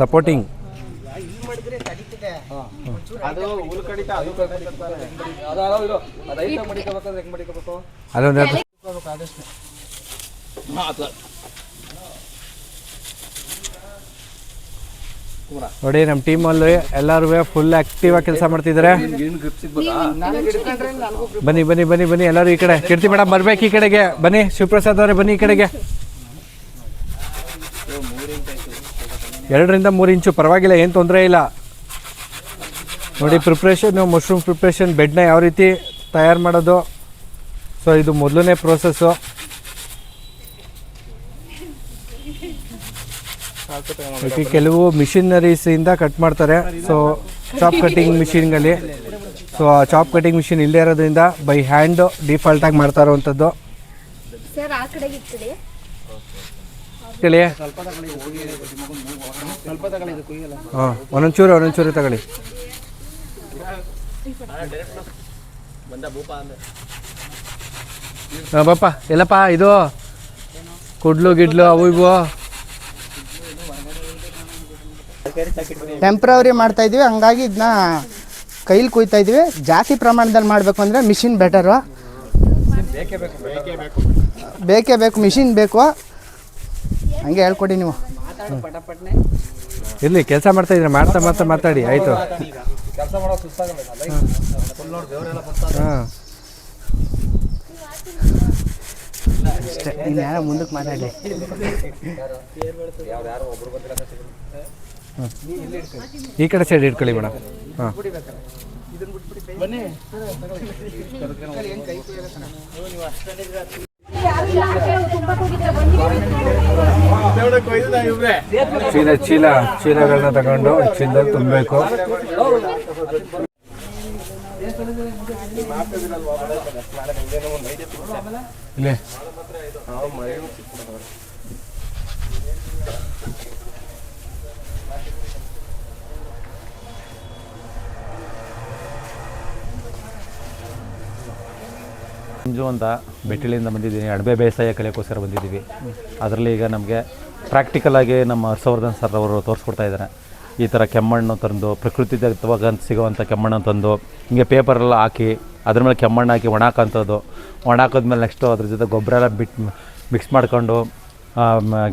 Supporting ಅಲ್ಲಿ ಅದೊಂದು ಆದಷ್ಟು. ನೋಡಿ ನಮ್ಮ ಟೀಮಲ್ಲಿ ಎಲ್ಲರೂ ಫುಲ್ ಆಕ್ಟಿವ್ ಆಗಿ ಕೆಲಸ ಮಾಡ್ತಿದ್ದಾರೆ ಬನ್ನಿ ಬನ್ನಿ ಬನ್ನಿ ಬನ್ನಿ ಎಲ್ಲರೂ ಈ ಕಡೆ. ಕೀರ್ತಿ ಮೇಡಮ್ ಬರ್ಬೇಕು ಈ ಕಡೆಗೆ. ಬನ್ನಿ ಶಿವಪ್ರಸಾದ್ ಅವರೇ ಬನ್ನಿ ಈ ಕಡೆಗೆ. ಎರಡರಿಂದ ಮೂರು ಇಂಚು, ಪರವಾಗಿಲ್ಲ, ಏನು ತೊಂದರೆ ಇಲ್ಲ. ನೋಡಿ ಪ್ರಿಪ್ರೇಷನ್ ಮಶ್ರೂಮ್ ಪ್ರಿಪ್ರೇಷನ್ ಬೆಡ್ನ ಯಾವ ರೀತಿ ತಯಾರು ಮಾಡೋದು. ಸೊ ಇದು ಮೊದಲನೇ ಪ್ರೋಸೆಸ್ಸು ಕೆಲವು ಮಿಷಿನರೀಸಿಂದ ಕಟ್ ಮಾಡ್ತಾರೆ. ಸೊ ಚಾಪ್ ಕಟ್ಟಿಂಗ್ ಮಿಷಿನ್ಗಳಲ್ಲಿ ಸೊ ಆ ಚಾಪ್ ಕಟ್ಟಿಂಗ್ ಮಿಷಿನ್ ಇಲ್ಲದೇ ಇರೋದ್ರಿಂದ ಬೈ ಹ್ಯಾಂಡು ಡಿಫಾಲ್ಟಾಗಿ ಮಾಡ್ತಾ ಇರುವಂಥದ್ದು ಸರ್ ಆ ಕಡೆಗೆ ಇಟ್ಬಿಡಿ ಹೇಳಿ ಹಾಂ, ಒಂದೊಂಚೂರು ಒಂದೊಂಚೂರು ತಗೊಳ್ಳಿ. ಹಾಂ ಬಾಪ ಎಲ್ಲಪ್ಪ, ಇದು ಕುಡ್ಲು, ಗಿಡ್ಲು, ಅವು ಇವು. ಟೆಂಪ್ರವರಿ ಮಾಡ್ತಾ ಇದೀವಿ. ಹಂಗಾಗಿ ಇದನ್ನ ಕೈಲಿ ಕುಯ್ತಾ ಇದೀವಿ. ಜಾಸ್ತಿ ಪ್ರಮಾಣದಲ್ಲಿ ಮಾಡಬೇಕು ಅಂದರೆ ಮಿಷಿನ್ ಬೆಟರು ಬೇಕೇ ಬೇಕು ಮಿಷಿನ್ ಬೇಕು. ಹಂಗೆ ಹೇಳ್ಕೊಡಿ ನೀವು ಇಲ್ಲಿ ಕೆಲಸ ಮಾಡ್ತಾ ಇದ್ರೆ ಮಾಡ್ತಾ ಮಾಡ್ತಾ ಮಾತಾಡಿ ಆಯ್ತು ಹಾಂ ಅಷ್ಟೇ ಇನ್ನು ಯಾರೋ ಮುಂದಕ್ಕೆ ಮಾತಾಡಿ ಈ ಕಡೆ ಸೈಡ್ ಇಟ್ಕೊಳ್ಳಿ ಮೇಡಮ್ ಹಾಂ ಬನ್ನಿ ಚೀಲ ಚೀಲ ಚೀಲಗಳನ್ನ ತಗೊಂಡು ಚೀಲ ತುಂಬಬೇಕು. ಇಲ್ಲಿ. ಮಂಜು ಅಂತ ಬೆಟ್ಟಿಳಿಯಿಂದ ಬಂದಿದ್ದೀನಿ. ಅಣಬೆ ಬೇಸಾಯ ಕಲಿಯೋಕ್ಕೋಸ್ಕರ ಬಂದಿದ್ದೀವಿ. ಅದರಲ್ಲಿ ಈಗ ನಮಗೆ ಪ್ರಾಕ್ಟಿಕಲ್ ಆಗಿ ನಮ್ಮ ಹರ್ಷವರ್ಧನ್ ಸರ್ ಅವರು ತೋರಿಸ್ಕೊಡ್ತಾ ಇದ್ದಾರೆ. ಈ ಥರ ಕೆಮ್ಮಣ್ಣು ತಂದು, ಪ್ರಕೃತಿ ದತ್ತವಾಗ ಸಿಗೋವಂಥ ಕೆಮ್ಮಣ್ಣು ತಂದು, ಹಿಂಗೆ ಪೇಪರೆಲ್ಲ ಹಾಕಿ, ಅದ್ರ ಮೇಲೆ ಕೆಮ್ಮಣ್ಣು ಹಾಕಿ ಒಣ ಹಾಕೋಂಥದ್ದು ಒಣ ಹಾಕಿದ್ಮೇಲೆ ನೆಕ್ಸ್ಟು ಅದ್ರ ಜೊತೆ ಗೊಬ್ಬರ ಎಲ್ಲ ಬಿಟ್ ಮಿಕ್ಸ್ ಮಾಡ್ಕೊಂಡು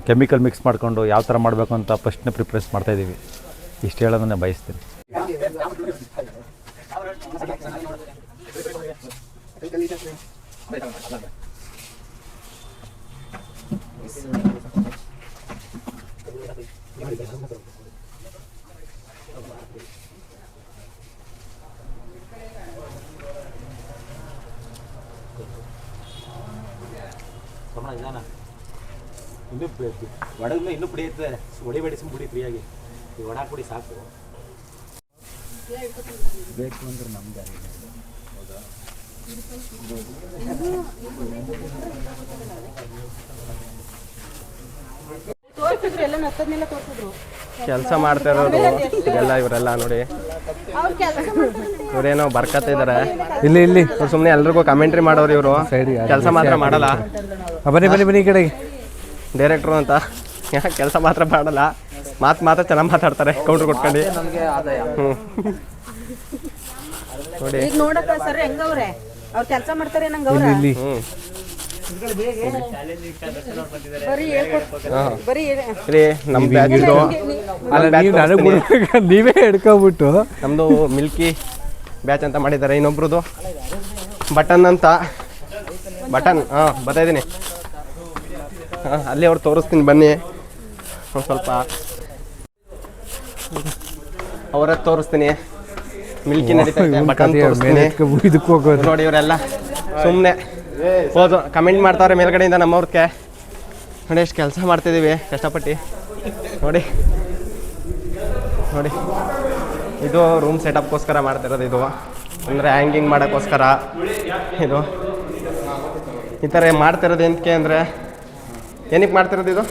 ಕೆಮಿಕಲ್ ಮಿಕ್ಸ್ ಮಾಡ್ಕೊಂಡು ಯಾವ ಥರ ಮಾಡಬೇಕು ಅಂತ ಫಸ್ಟ್ನೇ ಪ್ರಿಪ್ರೇಸ್ ಮಾಡ್ತಾಯಿದ್ದೀವಿ ಇಷ್ಟು ಹೇಳೋದನ್ನು ಬಯಸ್ತೀನಿ. ಇನ್ನು ಒಡಗ್ಮೇಲೆ ಇನ್ನೂ ಪುಡಿ ಇರ್ತದೆ ಹೊಡಿಬೇಡಿ ಸುಮ್ಮನೆ ಪುಡಿ ಫ್ರೀಯಾಗಿ ಈ ಪುಡಿ ಸಾಕು ಬೇಕು ಅಂದ್ರೆ ತೋರಿಸಿದ್ರು ಕೆಲಸ ಮಾಡ್ತಾ ಇರೋರು ಎಲ್ಲ ಇವರೆಲ್ಲ ನೋಡಿ. ಅವ್ರು ಕೆಲಸ ಇವರೇನೋ ಬರ್ಕತ್ತ ಇದಾರೆ. ಇಲ್ಲಿ ಇಲ್ಲಿ ಇವ್ರು ಸುಮ್ಮನೆ ಎಲ್ರಿಗೂ ಕಮೆಂಟ್ರಿ ಮಾಡೋರು ಇವರು. ಕೆಲಸ ಮಾತ್ರ ಮಾಡಲ್ಲ. ಬನ್ನಿ ಬನ್ನಿ ಬನ್ನಿ ಈ ಕಡೆಗೆ. ಡೈರೆಕ್ಟ್ರು ಅಂತ. ಕೆಲಸ ಮಾತ್ರ ಮಾಡಲ್ಲ? ಮಾತು ಮಾತ್ರ ಚೆನ್ನಾಗಿ ಮಾತಾಡ್ತಾರೆ ಕೌಂಟ್ರ್ ಕೊಟ್ಕೊಂಡು. ಸರ್ ನೋಡಿ ಅವ್ರು ಕೆಲಸ ಮಾಡ್ತಾರೆ ನಂಗೆ ಅವ್ರ. ಇಲ್ಲಿ ಬರೀ ನಮ್ಮ ಬ್ಯಾಚ್ ಅಲ್ಲ ನೀವು ನನಗೆ ಬಿಡ್ಬೇಕು ನೀವೇ ಹಿಡ್ಕೊಬಿಟ್ಟು. ನಮ್ಮದು ಮಿಲ್ಕಿ ಬ್ಯಾಚ್ ಅಂತ ಮಾಡಿದ್ದಾರೆ ಇನ್ನೊಬ್ರದ್ದು ಬಟನ್ ಅಂತ. ಬಟನ್ ಹಾಂ ಬರ್ತಾ ಇದ್ದೀನಿ ಹಾಂ ಅಲ್ಲಿ ಅವ್ರು ತೋರಿಸ್ತೀನಿ ಬನ್ನಿ. ಒಂದು ಸ್ವಲ್ಪ. ಅವರ ತೋರಿಸ್ತೀನಿ. ಮಿಲ್ಕಿ ನಡೀತೈತೆ ಬಟನ್ ತೋರಿಸ್ತೀನಿ. ಇದಕ್ಕೆ ಹೋಗೋದು ನೋಡಿ ಇವರೆಲ್ಲ ಸುಮ್ಮನೆ ಹೋದು ಕಮೆಂಟ್ ಮಾಡ್ತಾವ್ರೆ ಮೇಲ್ಗಡೆಯಿಂದ ನಮ್ಮವ್ರಕ್ಕೆ ನೋಡಿ ಎಷ್ಟು ಕೆಲಸ ಮಾಡ್ತಿದ್ದೀವಿ ಕಷ್ಟಪಟ್ಟು. ನೋಡಿ. ನೋಡಿ. ಇದು ರೂಮ್ ಸೆಟಪ್ಗೋಸ್ಕರ ಮಾಡ್ತಿರೋದು ಇದು. ಅಂದರೆ ಹ್ಯಾಂಗಿಂಗ್ ಮಾಡೋಕ್ಕೋಸ್ಕರ ಇದು. ಈ ಥರ ಮಾಡ್ತಿರೋದು ಏನಕ್ಕೆ ಅಂದರೆ ಏನಕ್ಕೆ ಮಾಡ್ತಿರೋದು ಇದು?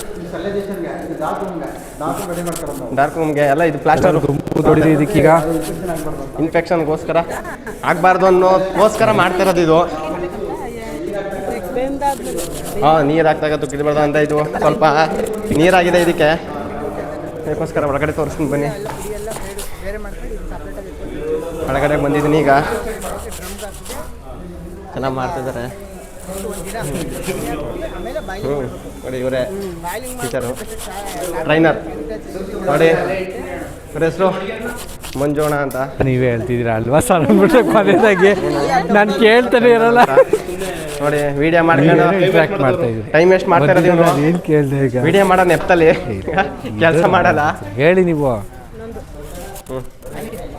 ಡಾರ್ಕ್ ರೂಮ್ಗೆ ಎಲ್ಲ ಇದು ಪ್ಲಾಸ್ಟರ್ ನೋಡಿದ್ರಿ ಇದಕ್ಕೀಗ ಇನ್ಫೆಕ್ಷನ್ಗೋಸ್ಕರ ಆಗಬಾರ್ದು ಅನ್ನೋದಕ್ಕೋಸ್ಕರ ಮಾಡ್ತಿರೋದು ಇದು. ಹಾಂ ನೀರು ಹಾಕ್ದಾಗ ತುಕ್ಕಿದ್ಬಾರ್ದು ಅಂತ ಇದು. ಸ್ವಲ್ಪ ನೀರಾಗಿದೆ ಇದಕ್ಕೆ. ಅದಕ್ಕೋಸ್ಕರ ಒಳಗಡೆ ತೋರಿಸ್ತೀನಿ ಬನ್ನಿ. ಒಳಗಡೆ ಬಂದಿದ್ದೀನಿ ಈಗ. ಚೆನ್ನಾಗಿ ಮಾಡ್ತಿದ್ದಾರೆ. ನೋಡಿ ಇವರೇ ಟೀಚರು. ಟ್ರೈನರ್ ನೋಡಿ ಇವ್ರ ಹೆಸರು ಮಂಜೋಣ ಅಂತ. ನೀವೇ ಹೇಳ್ತಿದ್ದೀರಾ ಅಲ್ವಾ ಸರ್ ಅಂದ್ಬಿಟ್ರೆ ಕೊನೆಯದಾಗಿ ನಾನು ಕೇಳ್ತಾನೆ ಇರಲ್ಲ. ನೋಡಿ ವಿಡಿಯೋ ಮಾಡ್ಕೊಂಡು ಇಂಟ್ರಾಕ್ಟ್ ಮಾಡ್ತಾ ಇದ್ದೀವಿ ಟೈಮ್ ವೇಸ್ಟ್ ಮಾಡ್ತಾ ಇರೋದು ಏನು ಕೇಳಿದೆ ಈಗ? ವಿಡಿಯೋ ಮಾಡೋ ನೆಪ್ತಲ್ಲಿ. ಕೆಲಸ ಮಾಡಲ್ಲ. ಹೇಳಿ ನೀವು. ಹ್ಞೂ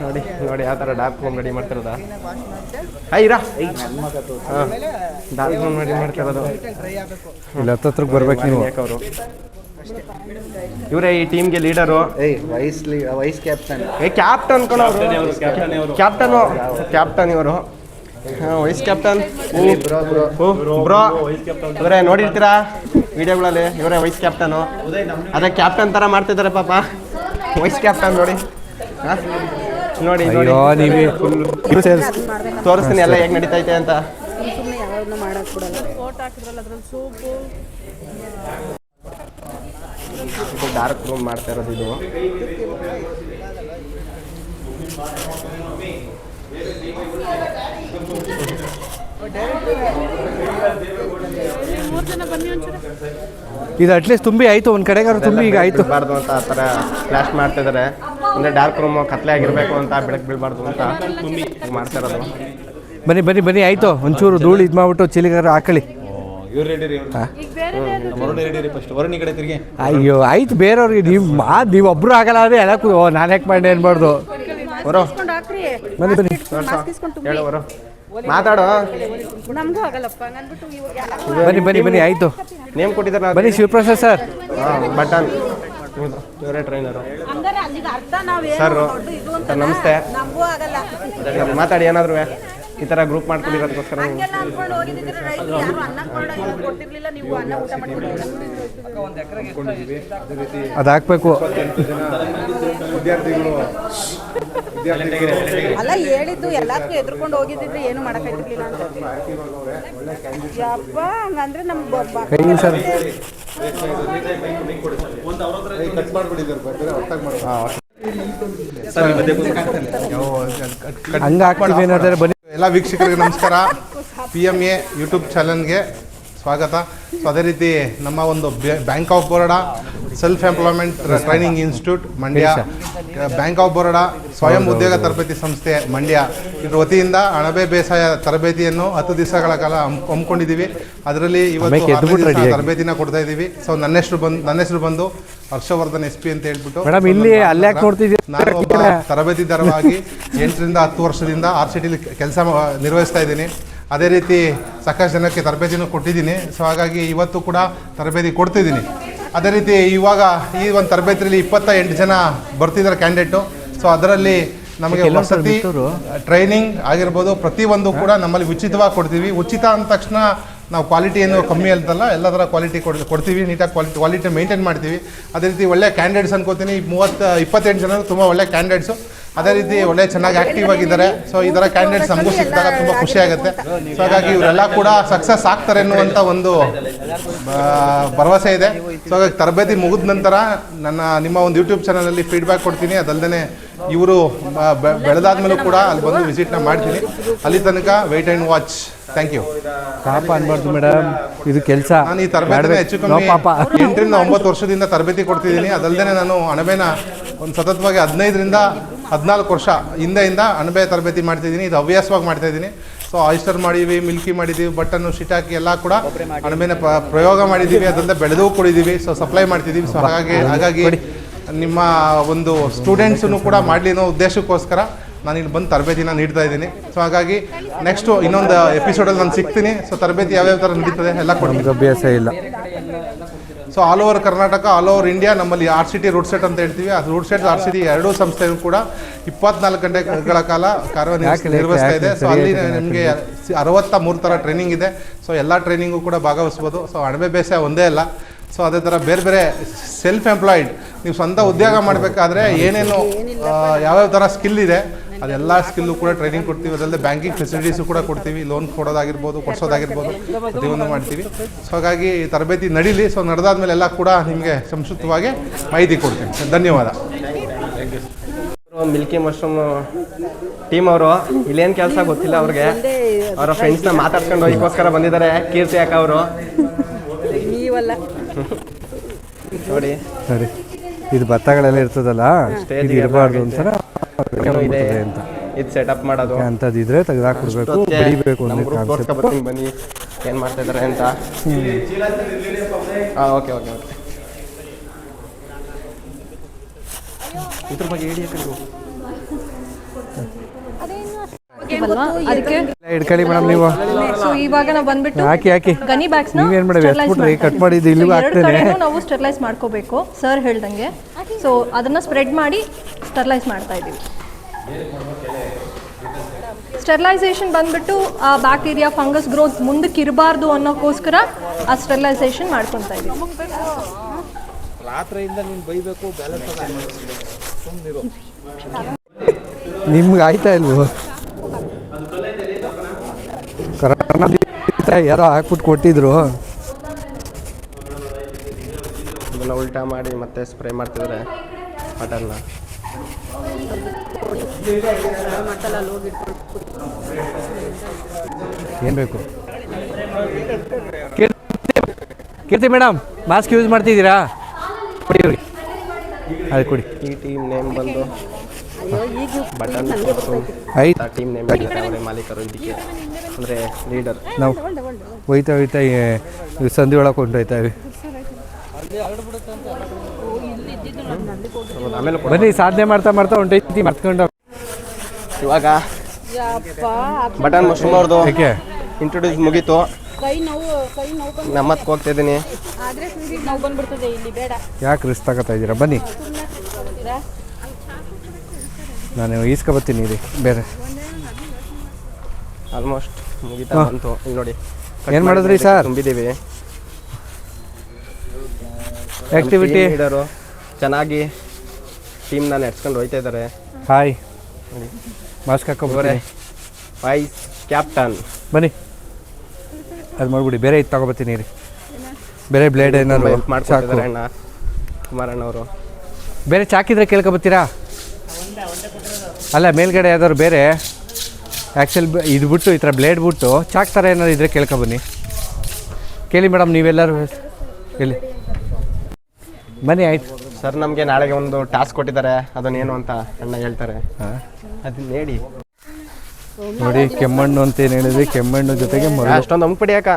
ನೋಡಿ ನೋಡಿ ಯಾವ ಥರ ಡಾರ್ಕ್ ರೂಮ್ ರೆಡಿ ಮಾಡ್ತಿರೋದಾ? ಐರಾ ಹಾಂ ಡಾರ್ಕ್ ರೂಮ್ ರೆಡಿ ಮಾಡ್ತಿರೋದು. ಇಲ್ಲಿ ಹತ್ತತ್ರಕ್ಕೆ ಬರ್ಬೇಕು ನೀವು. ಅವರು? ಇವರೇ ಈ ಟೀಮ್ಗೆ ಲೀಡರು ವೈಸ್ ವೈಸ್ ಕ್ಯಾಪ್ಟನ್ ಏ ಕ್ಯಾಪ್ಟನ್ ಕ್ಯಾಪ್ಟನು ಕ್ಯಾಪ್ಟನ್ ಇವರು ಹಾಂ ವೈಸ್ ಕ್ಯಾಪ್ಟನ್ ಬ್ರೋ ಇವರೇ ನೋಡಿರ್ತೀರಾ ವಿಡಿಯೋಗಳಲ್ಲಿ ಇವರೇ ವೈಸ್ ಕ್ಯಾಪ್ಟನು ಅದೇ ಕ್ಯಾಪ್ಟನ್ ಥರ ಮಾಡ್ತಿದ್ದಾರೆ ಪಾಪ. ವೈಸ್ ಕ್ಯಾಪ್ಟನ್ ನೋಡಿ. ಹಾಂ? ನೋಡಿ ನೋಡಿ. ಅಯ್ಯೋ ನೀವೇ ತೋರಿಸ್ತೀನಿ ಎಲ್ಲ ಹೇಗೆ ನಡೀತೈತೆ ಅಂತ. ಸುಮ್ಮನೆ ಯಾವ್ದನ್ನ ಮಾಡಕ್ ಬಿಡಲ್ಲ ಫೋಟೋ ಹಾಕಿದ್ರಲ್ಲ ಅದ್ರಲ್ಲಿ ಸೂಪು ಇದು ಡಾರ್ಕ್ ರೂಮ್ ಮಾಡ್ತಾ ಇರೋದು ಇದು. ಇದು ಅಟ್ಲೀಸ್ಟ್ ತುಂಬಿ ಆಯ್ತು ಒಂದ್ ಕಡೆಗಾರು ತುಂಬಿ ಈಗ ಆಯ್ತು. ಬಾರ್ದು ಅಂತ ಆ ಥರ ಫ್ಲಾಶ್ ಮಾಡ್ತಾ ಇದಾರೆ. ಅಂದರೆ ಡಾರ್ಕ್ ರೂಮ್ ಕತ್ಲೆ ಆಗಿರಬೇಕು ಅಂತ ಬೆಳಕು ಬೀಳಬಾರ್ದು ಅಂತ ತುಂಬಿ ಮಾಡ್ತಾ ಇರೋದು. ಬನ್ನಿ ಬನ್ನಿ ಬನ್ನಿ ಆಯ್ತು. ಒಂಚೂರು ಧೂಳು ಇದು ಮಾಡ್ಬಿಟ್ಟು ಚಿಲಿಗಾರ ಹಾಕಳಿ ಅಯ್ಯೋ ಆಯ್ತು ಬೇರೆಯವ್ರಿಗೆ. ನೀವು ಮಾ ನೀವು ಒಬ್ರು ಆಗಲ್ಲ ಅದೇ ಎಲ್ಲ ನಾನು ಯಾಕೆ ಮಾಡಿ ಅನ್ಬಾರ್ದು. ಬರೋ ಹಾಕ್ರಿ. ಬನ್ನಿ ಬನ್ನಿ. ಮಾಸ್ಕ್ ಇಸ್ಕೊಂಡು ಹೇಳು ಬರೋ ಮಾತಾಡು? ನಮಗೂ ಆಗಲ್ಲಪ್ಪ ಅಂದ್ಬಿಟ್ಟು ಬನ್ನಿ ಬನ್ನಿ ಬನ್ನಿ ಆಯ್ತು. ನೇಮ್ ಕೊಟ್ಟಿದ್ದಾರೆ ಬನ್ನಿ ಶಿವಪ್ರಸಾದ್ ಸರ್. ಹಾಂ ಬಟನ್. ಇವರೇ ಟ್ರೈನರು ಸರ್ ಇದು ಅಂತ ಸರ್ ನಮಸ್ತೆ. ಮಾತಾಡಿ ಏನಾದ್ರು ಈ ಥರ ಗ್ರೂಪ್ ಮಾಡ್ಕೊಂಡಿರೋದಕ್ಕೋಸ್ಕರ ಅದು ಹಾಕ್ಬೇಕು ಅಲ್ಲ ಹೇಳಿದ್ದು ಎಲ್ಲದಕ್ಕೂ ಎದ್ರುಕೊಂಡು ಹೋಗಿದ್ದಿದ್ರೆ ಏನು ಮಾಡಕ್ಕಾಗ್ತಿರ್ಲಿಲ್ಲ ಅಂತ. ಯಪ್ಪ ಹಂಗಂದ್ರೆ ನಮ್ಗೆ ಹಂಗೆ ಹಾಕ್ತೀವಿ ಏನಾದ್ರೆ ಬನ್ನಿ. ಎಲ್ಲ ವೀಕ್ಷಕರಿಗೆ ನಮಸ್ಕಾರ. ಪಿ ಎಂ ಎ ಯೂಟ್ಯೂಬ್ ಚಾನಲ್ಗೆ ಸ್ವಾಗತ. ಸೊ ಅದೇ ರೀತಿ ನಮ್ಮ ಒಂದು bank of Baroda self employment training institute Mandya. Bank of Baroda ಸ್ವಯಂ ಉದ್ಯೋಗ ತರಬೇತಿ ಸಂಸ್ಥೆ ಮಂಡ್ಯ. ಇದ್ರ ವತಿಯಿಂದ ಅಣಬೆ ಬೇಸಾಯ ತರಬೇತಿಯನ್ನು ಹತ್ತು ದಿವಸಗಳ ಕಾಲ ಹಮ್- ಹಮ್ಮಿಕೊಂಡಿದ್ದೀವಿ. ಅದರಲ್ಲಿ ಇವತ್ತು. ತರಬೇತಿನ ಕೊಡ್ತಾ ಇದ್ದೀವಿ. ಸೊ ನನ್ನ ಹೆಸರು ಬಂದು ನನ್ನ ಹೆಸರು ಬಂದು ಹರ್ಷವರ್ಧನ್ ಎಸ್ ಪಿ ಅಂತ ಹೇಳ್ಬಿಟ್ಟು ನಾನು ಒಬ್ಬ ತರಬೇತಿದಾರವಾಗಿ ಎಂಟರಿಂದ ಹತ್ತು ವರ್ಷದಿಂದ ಆರ್ ಸಿ ಟಿಲಿ ಕೆಲಸ ನಿರ್ವಹಿಸ್ತಾ ಇದ್ದೀನಿ. ಅದೇ ರೀತಿ ಸಾಕಷ್ಟು ಜನಕ್ಕೆ ತರಬೇತಿನೂ ಕೊಟ್ಟಿದ್ದೀನಿ. ಸೊ ಹಾಗಾಗಿ ಇವತ್ತು ಕೂಡ ತರಬೇತಿ ಕೊಡ್ತಿದ್ದೀನಿ. ಅದೇ ರೀತಿ ಇವಾಗ ಈ ಒಂದು ತರಬೇತಿಯಲ್ಲಿ ಇಪ್ಪತ್ತ ಎಂಟು ಜನ ಬರ್ತಿದ್ದಾರೆ ಕ್ಯಾಂಡಿಡೇಟು ಸೊ ಅದರಲ್ಲಿ ನಮಗೆ ವಸತಿ ಟ್ರೈನಿಂಗ್ ಆಗಿರ್ಬೋದು ಪ್ರತಿಯೊಂದು ಕೂಡ ನಮ್ಮಲ್ಲಿ ಉಚಿತವಾಗಿ ಕೊಡ್ತೀವಿ. ಉಚಿತ ಅಂದ ತಕ್ಷಣ ನಾವು ಕ್ವಾಲಿಟಿ ಏನು ಕಮ್ಮಿ ಅಂತಲ್ಲ ಎಲ್ಲ ಥರ ಕ್ವಾಲಿಟಿ ಕೊಡ್ ಕೊಡ್ತೀವಿ. ನೀಟಾಗಿ ಕ್ವಾಲಿಟಿ ಕ್ವಾಲಿಟಿ ಮೇಂಟೈನ್ ಮಾಡ್ತೀವಿ. ಅದೇ ರೀತಿ ಒಳ್ಳೆ ಕ್ಯಾಂಡಿಡೇಟ್ಸ್ ಅನ್ಕೋತೀನಿ. ಮೂವತ್ತು ಇಪ್ಪತ್ತೆಂಟು ಜನ ತುಂಬ ಒಳ್ಳೆ ಕ್ಯಾಂಡಿಡೇಟ್ಸು ಅದೇ ರೀತಿ ಒಳ್ಳೆ ಚೆನ್ನಾಗಿ ಆಕ್ಟಿವ್ ಆಗಿದ್ದಾರೆ. ಸೊ ಈ ಥರ ಕ್ಯಾಂಡಿಡೇಟ್ಸ್ ನಮಗೂ ಸಿಕ್ಕಿದಾಗ ತುಂಬ ಖುಷಿ ಆಗುತ್ತೆ. ಸೊ ಹಾಗಾಗಿ ಇವರೆಲ್ಲ ಕೂಡ ಸಕ್ಸಸ್ ಆಗ್ತಾರೆ ಅನ್ನುವಂಥ ಒಂದು ಭರವಸೆ ಇದೆ. ಸೊ ಹಾಗಾಗಿ ತರಬೇತಿ ಮುಗಿದ ನಂತರ ನನ್ನ ನಿಮ್ಮ ಒಂದು ಯೂಟ್ಯೂಬ್ ಚಾನಲಲ್ಲಿ ಫೀಡ್ಬ್ಯಾಕ್ ಕೊಡ್ತೀನಿ. ಅದಲ್ಲದೆ ಇವರು ಬೆಳೆದಾದ್ಮೇಲೂ ಕೂಡ ಅಲ್ಲಿ ಬಂದು ವಿಸಿಟ್ನ ಮಾಡ್ತೀನಿ. ಅಲ್ಲಿ ತನಕ wait and watch thank you ಪಾಪ ಅನ್ಬಾರ್ದು ಮೇಡಮ್. ಇದು ಕೆಲಸ. ನಾನು ಈ ತರಬೇತಿ ಹೆಚ್ಚು ಕಮ್ಮಿ ಎಂಟರಿಂದ ಒಂಬತ್ತು ವರ್ಷದಿಂದ ತರಬೇತಿ ಕೊಡ್ತಿದ್ದೀನಿ. ಅದಲ್ಲದೆ ನಾನು ಅಣಬೆನ ಒಂದು ಸತತವಾಗಿ ಹದಿನೈದರಿಂದ ಹದಿನಾಲ್ಕು ವರ್ಷ ಹಿಂದೆಯಿಂದ ಅಣಬೆ ತರಬೇತಿ ಮಾಡ್ತಿದ್ದೀನಿ. ಇದು ಹವ್ಯಾಸವಾಗಿ ಮಾಡ್ತಾ ಇದ್ದೀನಿ ಸೊ ಆಯಿಸ್ಟರ್ ಮಾಡಿದ್ವಿ ಮಿಲ್ಕಿ ಮಾಡಿದ್ದೀವಿ ಬಟನ್ನು ಶಿಟಾಕಿ ಎಲ್ಲ ಕೂಡ ಅಣಬೆನ ಪ್ರಯೋಗ ಮಾಡಿದ್ದೀವಿ. ಅದರಿಂದ ಬೆಳೆದು ಕೊಡಿದ್ದೀವಿ. ಸೊ ಸಪ್ಲೈ ಮಾಡ್ತಿದ್ದೀವಿ. ಸೊ ಹಾಗಾಗಿ ಹಾಗಾಗಿ ನಿಮ್ಮ ಒಂದು ಸ್ಟೂಡೆಂಟ್ಸನ್ನು ಕೂಡ ಮಾಡಲಿ ಅನ್ನೋ ಉದ್ದೇಶಕ್ಕೋಸ್ಕರ ನಾನು ಇಲ್ಲಿ ಬಂದು ತರಬೇತಿನ ನೀಡ್ತಾ ಇದ್ದೀನಿ. ಸೊ ಹಾಗಾಗಿ ನೆಕ್ಸ್ಟು ಇನ್ನೊಂದು ಎಪಿಸೋಡಲ್ಲಿ ನಾನು ಸಿಗ್ತೀನಿ. ಸೊ ತರಬೇತಿ ಯಾವ್ಯಾವ ಥರ ನಡೀತದೆ ಎಲ್ಲ ಕೊಡ್ತೀನಿ ನಮ್ಗೆ ಅಭ್ಯಾಸ ಇಲ್ಲ. So all over Karnataka all over India ನಮ್ಮಲ್ಲಿ R C T road set ಅಂತ ಹೇಳ್ತೀವಿ. ಆ road set R C T ಎರಡೂ ಸಂಸ್ಥೆಯೂ ಕೂಡ ಇಪ್ಪತ್ನಾಲ್ಕು ಗಂಟೆಗಳ ಕಾಲ ಕಾರ್ಯನಿರ್ವಹಿಸ್ತಾ ಇದೆ. ಸೊ ಅಲ್ಲಿ ನಿಮಗೆ ಅರವತ್ತ ಮೂರು ಥರ ಟ್ರೈನಿಂಗ್ ಇದೆ. ಸೊ ಎಲ್ಲ ಟ್ರೈನಿಂಗು ಕೂಡ ಭಾಗವಹಿಸ್ಬೋದು. ಸೊ ಅಣಬೆ ಬೇಸಾಯ ಒಂದೇ ಅಲ್ಲ. ಸೊ ಅದೇ ಥರ ಬೇರೆ ಬೇರೆ ಸೆಲ್ಫ್ ಎಂಪ್ಲಾಯ್ಡ್ ನೀವು ಸ್ವಂತ ಉದ್ಯೋಗ ಮಾಡಬೇಕಾದ್ರೆ ಏನೇನು ಯಾವ್ಯಾವ ಥರ ಸ್ಕಿಲ್ ಇದೆ ಅದೆಲ್ಲ ಸ್ಕಿಲ್ಲು ಕೂಡ ಟ್ರೈನಿಂಗ್ ಕೊಡ್ತೀವಿ. ಅದಲ್ಲದೆ ಬ್ಯಾಂಕಿಂಗ್ ಫೆಸಿಲಿಟೀಸು ಕೂಡ ಕೊಡ್ತೀವಿ. ಲೋನ್ ಕೊಡೋದಾಗಿರ್ಬೋದು ಕೊಡಿಸೋದಾಗಿರ್ಬೋದು ಪ್ರತಿಯೊಂದು ಮಾಡ್ತೀವಿ. ಸೊ ಹಾಗಾಗಿ ತರಬೇತಿ ನಡೀಲಿ. ಸೊ ನಡೆದಾದ್ಮೇಲೆ ಎಲ್ಲ ಕೂಡ ನಿಮಗೆ ಸಂಕ್ಷಿಪ್ತವಾಗಿ ಮಾಹಿತಿ ಕೊಡ್ತೀನಿ. ಧನ್ಯವಾದ. ಮಿಲ್ಕಿ ಮಶ್ರೂಮ್ ಟೀಮ್ ಅವರು ಇಲ್ಲೇನು ಕೆಲಸ ಗೊತ್ತಿಲ್ಲ ಅವ್ರಿಗೆ. ಅವರ ಫ್ರೆಂಡ್ಸ್ನ ಮಾತಾಡ್ಕೊಂಡು ಹೋಗೋಕ್ಕೋಸ್ಕರ ಬಂದಿದ್ದಾರೆ. ಕೀರ್ತಿ ಅಕ್ಕ ಅವರು. ನೀವಲ್ಲ. ನೋಡಿ. ಸರಿ. ಇದು ಭತ್ತಗಳೆಲ್ಲ ಇರ್ತದಲ್ಲ? ಇರಬಾರ್ದು ಅಂತ ಇದೆ ಅಂತ. ಇದು ಸೆಟಪ್ ಮಾಡೋದು. ಅಂತದಿದ್ರೆ ತೆಗೆದಾಕ್ಬಿಡ್ಬೇಕು. ಅಂದ್ರೆ ಗ್ರೂಪ್ ಬನ್ನಿ. ಏನು ಮಾಡ್ತಾ ಇದ್ದಾರೆ ಅಂತ. ಹಾಂ ಓಕೆ ಓಕೆ ಓಕೆ ಇದ್ರ ಬಗ್ಗೆ ಹೇಳಿ ಯಾಕಂದ್ರೆ ಅಲ್ವಾ? ಅದಕ್ಕೆ ಇಟ್ಕೊಳ್ಳಿ ಮೇಡಮ್ ನೀವು. ಸೊ ಇವಾಗ ನಾವು ಬಂದ್ಬಿಟ್ಟು ಹಾಕಿ ಹಾಕಿ. ಗನಿ ಬ್ಯಾಗ್ಸ್ ನೀವೇನ್ ಮಾಡಿ ಎತ್ಬಿಟ್ರಿ ಕಟ್ ಮಾಡಿದ್ದು ಇಲ್ಲಿಗೂ ಎರಡು ಹಾಕ್ತೇನೆ ನಾವು ಸ್ಟೆರ್ಲೈಸ್ ಮಾಡ್ಕೋಬೇಕು. ಸರ್ ಹೇಳ್ದಂಗೆ. ಸೊ ಅದನ್ನು ಸ್ಪ್ರೆಡ್ ಮಾಡಿ ಸ್ಟೆರ್ಲೈಸ್ ಮಾಡ್ತಾ ಇದ್ದೀವಿ. ಸ್ಟೆರ್ಲೈಸೇಷನ್ ಬಂದ್ಬಿಟ್ಟು ಆ ಬ್ಯಾಕ್ಟೀರಿಯಾ ಫಂಗಸ್ ಗ್ರೋತ್ ಮುಂದಕ್ಕೆ ಇರಬಾರ್ದು ಅನ್ನೋಕ್ಕೋಸ್ಕರ ಆ ಸ್ಟೆರ್ಲೈಸೇಷನ್ ಮಾಡ್ಕೊತಾ ಇದ್ದೀವಿ. ರಾತ್ರಿಯಿಂದ ನೀನು ನಿಮ್ಗೆ ಆಯ್ತಾ ಇಲ್ವೋ? ಯಾರೋ ಹಾಕ್ಬಿಟ್ಟು ಕೊಟ್ಟಿದ್ರು. ಇದನ್ನ ಉಲ್ಟಾ ಮಾಡಿ ಮತ್ತೆ ಸ್ಪ್ರೇ ಮಾಡ್ತಿದ್ರೆ ಮಟನ್ನ. ಏನು ಬೇಕು? ಕೀರ್ತಿ- ಮೇಡಮ್ ಮಾಸ್ಕ್ ಯೂಸ್ ಮಾಡ್ತಿದ್ದೀರಾ? ಕೊಡಿ ಇವ್ರಿಗೆ. ಅದು ಕೊಡಿ. ಈ ಟೀಮ್ ನೇಮ್ ಬಂದು ಬಟನ್ ಆ ಟೀಮ್ ನೇಮ್ ಅವರೇ ಮಾಲೀಕರು ಇದಕ್ಕೆ ಅಂದರೆ ಲೀಡರ್ ನಾವು ಹೋಯ್ತಾ ಹೋಯ್ತಾ ಸಂಧಿ ಒಳಗೆ ಕೊಂಡೋಯ್ತಾ. ಬನ್ನಿ ಸಾಧನೆ ಮಾಡ್ತಾ ಮಾಡ್ತಾ ಹೊಂಟೈತಿ ಮರ್ತ್ಕೊಂಡು ಇವಾಗ ಯಪ್ಪ ಬಟನ್ ಮಶ್ರೂಮ್ ಅವ್ರದ್ದು ಇಂಟ್ರೊಡ್ಯೂಸ್ ಮುಗೀತು. ಕೈ ನೋವು ಕೈ ನೋವು ಬಂದ್ ಹೋಗ್ತಾ ಇದ್ದೀನಿ ಯಾಕೆ ರಿಸ್ಕ್ ತಗೋತಾ ಇದ್ದೀರಾ ಬನ್ನಿ. ನಾನು ಈಸ್ಕೊಬತ್ತೀನಿ ರೀ ಬೇರೆ. ಆಲ್ಮೋಸ್ಟ್ ಮುಗಿತಾ ಬಂತು. ಇಲ್ಲಿ ನೋಡಿ. ಏನು ಮಾಡಿದ್ರಿ ಸರ್? ತುಂಬಿದ್ದೀವಿ. ಆ್ಯಕ್ಟಿವಿಟಿ ಲೀಡರು ಚೆನ್ನಾಗಿ ಟೀಮ್ನ ನಡ್ಸ್ಕೊಂಡು ಹೋಯ್ತಾ ಇದ್ದಾರೆ ಹಾಯ್ ಮಾಸ್ಕ್ ಹಾಕೊಬರೆ ವೈಸ್ ಕ್ಯಾಪ್ಟನ್ ಬನ್ನಿ. ಅದು ಮಾಡ್ಬಿಡಿ. ಬೇರೆ ಇದು ತಗೋಬತ್ತೀನಿ ರೀ ಬೇರೆ ಬ್ಲೇಡ್ ಏನಾದ್ರು ಚಾಕು ಅಣ್ಣ ಕುಮಾರಣ್ಣ ಅವರು. ಬೇರೆ ಚಾಕಿದ್ರೆ ಕೇಳ್ಕೊಬತ್ತೀರಾ? ಅಲ್ಲ ಮೇಲ್ಗಡೆ ಯಾವ್ದಾದ್ರು ಬೇರೆ? ಆ್ಯಕ್ಚುಲ್ ಇದು ಬಿಟ್ಟು ಈ ಥರ ಬ್ಲೇಡ್ ಬಿಟ್ಟು ಚಾಕ್ ಥರ ಏನಾದ್ರು ಇದ್ರೆ ಕೇಳ್ಕೊಬನ್ನಿ. ಕೇಳಿ ಮೇಡಮ್ ನೀವೆಲ್ಲರೂ ಎಲ್ಲಿ ಬನ್ನಿ ಆಯ್ತು. ಸರ್ ನಮಗೆ ನಾಳೆಗೆ ಒಂದು ಟಾಸ್ಕ್ ಕೊಟ್ಟಿದ್ದಾರೆ. ಅದನ್ನೇನು ಅಂತ ಅಣ್ಣ ಹೇಳ್ತಾರೆ. ಅದನ್ನ ಹೇಳಿ. ನೋಡಿ ಕೆಮ್ಮಣ್ಣು ಅಂತ ಏನು ಹೇಳಿದ್ರಿ? ಕೆಮ್ಮಣ್ಣು ಜೊತೆಗೆ ಮರಳು. ಅಷ್ಟೊಂದು ಅಂಗ್ ಪಡಿಯಾಕ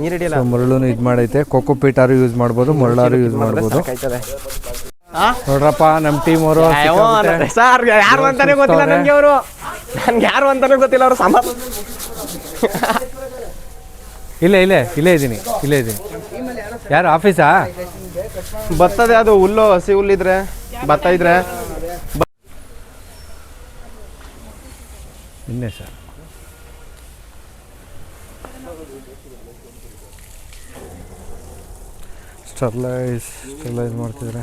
ನೀರು ಹಿಡಿಯಲ್ಲ? ಮರಳುನು ಇದು ಮಾಡೈತೆ. ಕೊಕ್ಕೋ ಪೀಟಾರು ಯೂಸ್ ಮಾಡ್ಬೋದು ಮರಳಾರು ಯೂಸ್ ಮಾಡ್ಬೋದು. ನೋಡ್ರಪ್ಪ ನಮ್ಮ ಟೀಮ್ ಅವರು ಸರ್ ಯಾರು ಅಂತಾನೆ ಗೊತ್ತಿಲ್ಲ ನನಗೆ ಅವರು. ನನ್ಗೆ ಯಾರು ಅಂತಾನೆ ಗೊತ್ತಿಲ್ಲ ಅವರು ಸಮ ಇಲ್ಲ ಇಲ್ಲೇ ಇಲ್ಲೇ ಇದ್ದೀನಿ ಇಲ್ಲೇ ಇದ್ದೀನಿ. ಯಾರು ಆಫೀಸಾ? ಬತ್ತದ ಅದು ಹುಲ್ಲು ಹಸಿ ಹುಲ್ಲಿದ್ರೆ ಭತ್ತ ಇದ್ರೆ. ಇನ್ನೇ ಸರ್. ಸ್ಟರ್ಲೈಸ್ ಸ್ಟರ್ಲೈಸ್ ಮಾಡ್ತಿದ್ರೆ.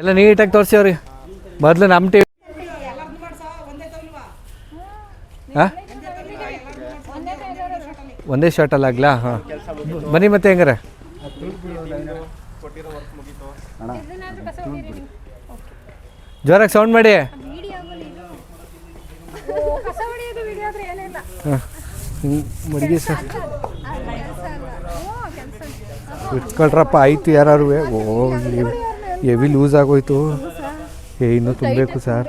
ಎಲ್ಲ ನೀಟಾಗಿ ತೋರಿಸಿ ಅವ್ರಿ ಮೊದಲು ನಮ್ಮ ಟಿ ಹಾಂ ಒಂದೇ ಶಾರ್ಟಲ್ಲಿ ಆಗ್ಲಾ ಹಾಂ ಬನ್ನಿ ಮತ್ತೆ ಹೆಂಗಾರೆ ಜೋರಾಗಿ ಸೌಂಡ್ ಮಾಡಿ ಮಡಿಗೆ ಸರ್ ಇಟ್ಕೊಳ್ರಪ್ಪ ಆಯ್ತು ಯಾರು ಓ ಎವಿ ಲೂಸ್ ಆಗೋಯ್ತು ಏ ಇನ್ನೂ ತುಂಬಬೇಕು ಸರ್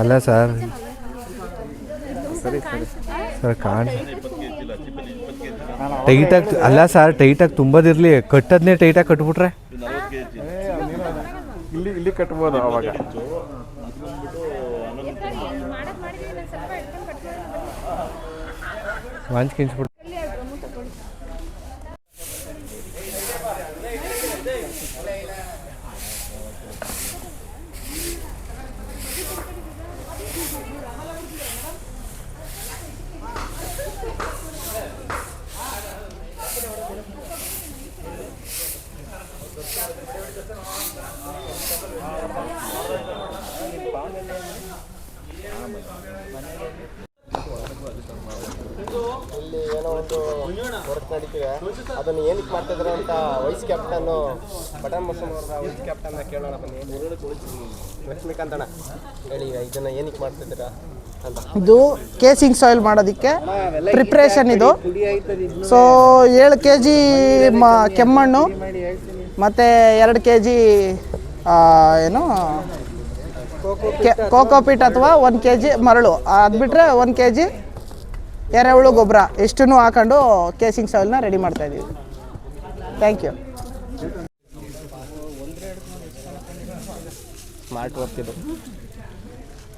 ಅಲ್ಲ ಸರ್. ಸರಿ ಸರ್. ಕಾಣ್ ಟೈಟಾಗಿ ಅಲ್ಲ ಸರ್ ಟೈಟಾಗಿ ತುಂಬದಿರಲಿ. ಕಟ್ಟದ್ನೇ ಟೈಟಾಗಿ ಕಟ್ಬಿಟ್ರೆ. ಇಲ್ಲಿ ಇಲ್ಲಿ. ಕಟ್ಬೋದು ಅವಾಗ. ವಾಂಚ್ ಕಿಂಚ್ಬಿಟ್ಟು ಇಲ್ಲಿ ಏನೋ ಒಂದು ವರ್ಕ್ ನಡೀತಿದೆ ಅದನ್ನು ಏನಕ್ಕೆ ಮಾಡ್ತಿದ್ದಾರೆ ಅಂತ ವೈಸ್ ಕ್ಯಾಪ್ಟನ್ ಬಟನ್ ಅವರ ವೈಸ್ ಕ್ಯಾಪ್ಟನ್ ಕೇಳೋಣ ಬನ್ನಿ. ಲಕ್ಷ್ಮೀಕಾಂತ್ ಅಣ್ಣ ಹೇಳಿ, ಇದನ್ನ ಏನಕ್ಕೆ ಮಾಡ್ತಿದ್ದೀರಾ ಇದು ಕೇಸಿಂಗ್ ಸಾಯಿಲ್ ಮಾಡೋದಕ್ಕೆ ಪ್ರಿಪ್ರೇಷನ್ ಇದು. ಸೊ ಏಳು ಕೆ ಜಿ ಕೆಮ್ಮಣ್ಣು, ಮತ್ತು ಎರಡು ಕೆ ಜಿ ಏನು ಕೋಕೋಪೀಟ್ ಅಥವಾ ಒಂದು ಕೆ ಜಿ ಮರಳು. ಅದು ಬಿಟ್ಟರೆ ಒಂದು ಕೆ ಜಿ ಎರೆಹುಳು ಗೊಬ್ಬರ. ಇಷ್ಟನ್ನು ಹಾಕೊಂಡು ಕೇಸಿಂಗ್ ಸಾಯಿಲ್ನ ರೆಡಿ ಮಾಡ್ತಾಯಿದ್ದೀವಿ ಥ್ಯಾಂಕ್ ಯು ಸ್ಮಾರ್ಟ್ ವರ್ಕ್ ಇದು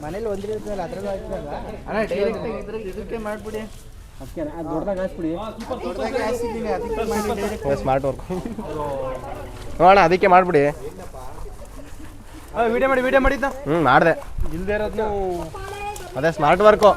ಮನೇಲಿ ಒಂದಿರ್ತಲ್ಲ ಅದ್ರಲ್ಲೂ ಅಣ್ಣ ಡೈರೆಕ್ಟ್ ಇದಕ್ಕೆ ಮಾಡಿಬಿಡಿ. Smart work. ನೋಡೋಣ ಅದಕ್ಕೆ ಮಾಡ್ಬಿಡಿ. ವಿಡಿಯೋ ಮಾಡಿ ವಿಡಿಯೋ ಮಾಡಿದ್ದ? ಹ್ಞೂ ಮಾಡಿದೆ. ಇಲ್ದೇ ಇರೋದು ಅದೇ ಸ್ಮಾರ್ಟ್ ವರ್ಕು.